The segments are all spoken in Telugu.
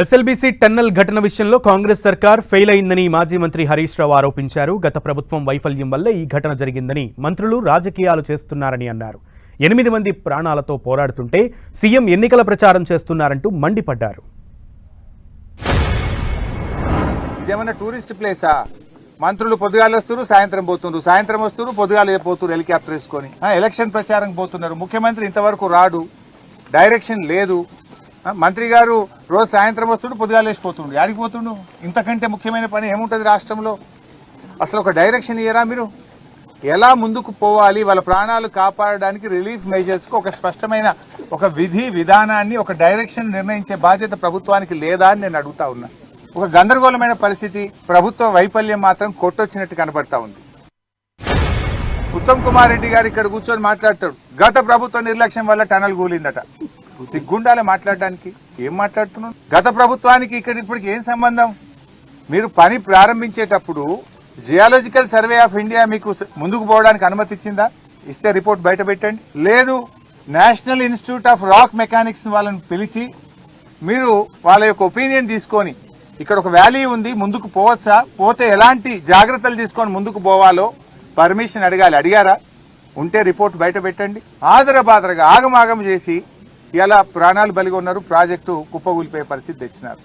ఎస్ఎల్బీసీ టన్నల్ ఘటన విషయంలో కాంగ్రెస్ సర్కార్ ఫెయిల్ అయిందని మాజీ మంత్రి హరీష్ రావు ఆరోపించారు. గత ప్రభుత్వం వైఫల్యం వల్లే ఈ ఘటన జరిగిందని మంత్రులు రాజకీయాలు చేస్తున్నారని అన్నారు. ఎనిమిది మంది ప్రాణాలతో పోరాడుతుంటే సీఎం ఎన్నికల ప్రచారం చేస్తున్నారంటూ మండిపడ్డారు. ఏమైనా టూరిస్ట్ ప్లేసా? మంత్రులు పొద్దుగాలు వస్తున్నారు సాయంత్రం పోతున్నారు సాయంత్రం వస్తున్నారు పొద్దుగాలు పోతున్నారు హెలికాప్టర్ వేసుకొని. ఎలక్షన్ ప్రచారం పోతున్నారు. ముఖ్యమంత్రి ఇంతవరకు రాడు. డైరెక్షన్ లేదు. మంత్రి గారు రోజు సాయంత్రం వస్తుండు పొద్దుగా లేచిపోతుండు యాడికి పోతుండు? ఇంతకంటే ముఖ్యమైన పని ఏముంటుంది రాష్ట్రంలో? అసలు ఒక డైరెక్షన్ ఇయ్యరా మీరు? ఎలా ముందుకు పోవాలి? వాళ్ళ ప్రాణాలు కాపాడడానికి రిలీఫ్ మెజర్స్కు ఒక స్పష్టమైన ఒక విధి విధానాన్ని ఒక డైరెక్షన్ నిర్ణయించే బాధ్యత ప్రభుత్వానికి లేదా అని నేను అడుగుతా ఉన్నా. ఒక గందరగోళమైన పరిస్థితి ప్రభుత్వ వైఫల్యం మాత్రం కొట్టొచ్చినట్టు కనబడతా ఉంది. ఉత్తమ్ కుమార్ రెడ్డి గారు ఇక్కడ కూర్చొని మాట్లాడతాడు. గత ప్రభుత్వ నిర్లక్ష్యం వల్ల టనల్ కూలిందట. సిగ్గుండాలి మాట్లాడడానికి? ఏం మాట్లాడుతున్నావు? గత ప్రభుత్వానికి ఇక్కడ ఇప్పటికి ఏం సంబంధం? మీరు పని ప్రారంభించేటప్పుడు జియాలజికల్ సర్వే ఆఫ్ ఇండియా మీకు ముందుకు పోవడానికి అనుమతి ఇచ్చిందా? ఇస్తే రిపోర్ట్ బయట పెట్టండి. లేదు National Institute of Rock Mechanics వాళ్ళని పిలిచి మీరు వాళ్ళ యొక్క ఒపీనియన్ తీసుకొని ఇక్కడ ఒక వ్యాలీ ఉంది ముందుకు పోవచ్చా? పోతే ఎలాంటి జాగ్రత్తలు తీసుకొని ముందుకు పోవాలో పర్మిషన్ అడగాలి. అడిగారా? ఉంటే రిపోర్ట్ బయట పెట్టండి. ఆదరబాదరగా ఆగమాగం చేసి ఇలా ప్రాణాలు బలిగి ఉన్నారు. ప్రాజెక్టు కుప్పగూలిపోయే పరిస్థితి తెచ్చినారు.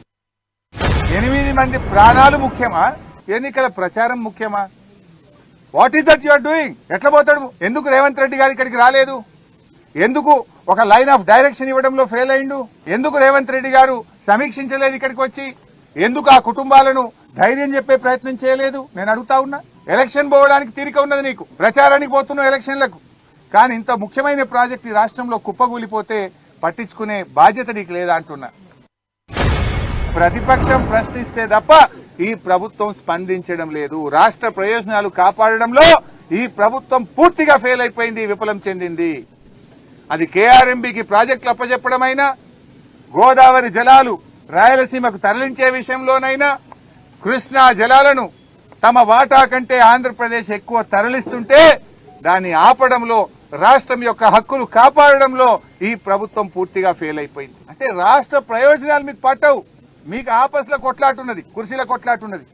ఎనిమిది మంది ప్రాణాలు ముఖ్యమా? ఎన్నికల ప్రచారం ముఖ్యమా? What is that you're doing ఎట్లా పోతాడు? ఎందుకు రేవంత్ రెడ్డి గారు ఇక్కడికి రాలేదు? ఎందుకు ఒక లైన్ ఆఫ్ డైరెక్షన్ ఇవ్వడంలో ఫెయిల్ అయిండు? ఎందుకు రేవంత్ రెడ్డి గారు సమీక్షించలేదు ఇక్కడికి వచ్చి? ఎందుకు ఆ కుటుంబాలను ధైర్యం చెప్పే ప్రయత్నం చేయలేదు? నేను అడుగుతా ఉన్నా. ఎలక్షన్ పోవడానికి తీరిక ఉన్నది నీకు. ప్రచారానికి పోతున్నావు ఎలక్షన్లకు. కానీ ఇంత ముఖ్యమైన ప్రాజెక్ట్ ఈ రాష్ట్రంలో కుప్పగూలిపోతే పట్టించుకునే బాధ్యత నీకు లేదా అంటున్నా. ప్రతిపక్షం ప్రశ్నిస్తే తప్ప ఈ ప్రభుత్వం స్పందించడం లేదు. రాష్ట్ర ప్రయోజనాలు కాపాడడంలో ఈ ప్రభుత్వం పూర్తిగా ఫెయిల్ అయిపోయింది విఫలం చెందింది. అది కేఆర్ఎంబికి ప్రాజెక్టులు అప్పజెప్పడమైనా గోదావరి జలాలు రాయలసీమకు తరలించే విషయంలోనైనా కృష్ణా జలాలను తమ వాటా కంటే ఆంధ్రప్రదేశ్ ఎక్కువ తరలిస్తుంటే దాన్ని ఆపడంలో రాష్ట్రం యొక్క హక్కులు కాపాడడంలో ఈ ప్రభుత్వం పూర్తిగా ఫెయిల్ అయిపోయింది. అంటే రాష్ట్ర ప్రయోజనాలు మీకు పట్టవు. మీకు ఆపస్ల కొట్లాటున్నది కుర్చీల కొట్లాటున్నది